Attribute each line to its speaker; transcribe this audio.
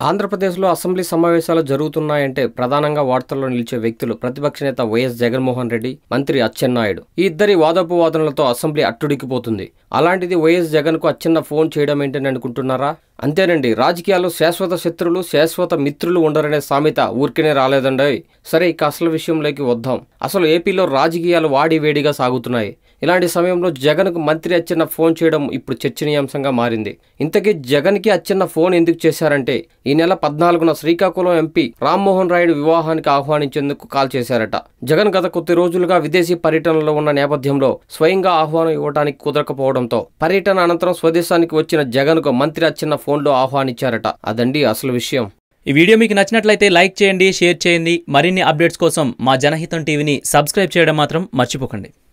Speaker 1: ఆంధ్రప్రదేశ్లో అసెంబ్లీ సమావేశాలు జరుగుతున్నాయంటే ప్రధానంగా వార్తల్లో నిలిచే వ్యక్తులు ప్రతిపక్ష నేత వైఎస్ జగన్మోహన్ రెడ్డి మంత్రి అచ్చెన్నాయుడు. ఈ ఇద్దరి వాదోపవాదనలతో అసెంబ్లీ అట్టుడికిపోతుంది అలాంటిది వైఎస్ జగన్కు అచ్చెన్న ఫోన్ చేయడం ఏంటని అనుకుంటున్నారా? అంతేనండి రాజకీయాల్లో శాశ్వత శత్రులు శాశ్వత మిత్రులు ఉండరనే సామెత ఊరికనే రాలేదండి సరే ఇక అసలు విషయంలోకి వద్దాం. అసలు ఏపీలో రాజకీయాలు వాడి వేడిగా సాగుతున్నాయి. ఇలాంటి సమయంలో జగన్కు మంత్రి అచ్చెన్న ఫోన్ చేయడం ఇప్పుడు చర్చనీయాంశంగా మారింది. ఇంతకీ జగన్కి అచ్చెన్న ఫోన్ ఎందుకు చేశారంటే ఈ నెల పద్నాలుగున శ్రీకాకుళం ఎంపీ రామ్మోహన్ రాయుడు వివాహానికి ఆహ్వానించేందుకు కాల్ చేశారట. జగన్ గత కొద్ది రోజులుగా విదేశీ పర్యటనలో ఉన్న నేపథ్యంలో స్వయంగా ఆహ్వానం ఇవ్వడానికి కుదరకపోవడంతో పర్యటన అనంతరం స్వదేశానికి వచ్చిన జగన్కు మంత్రి అచ్చెన్న ఫోన్లో ఆహ్వానించారట. అదండి అసలు విషయం.
Speaker 2: ఈ వీడియో మీకు నచ్చినట్లయితే లైక్ చేయండి షేర్ చేయండి. మరిన్ని అప్డేట్స్ కోసం మా జనహితం టీవీని సబ్స్క్రైబ్ చేయడం మాత్రం మర్చిపోకండి.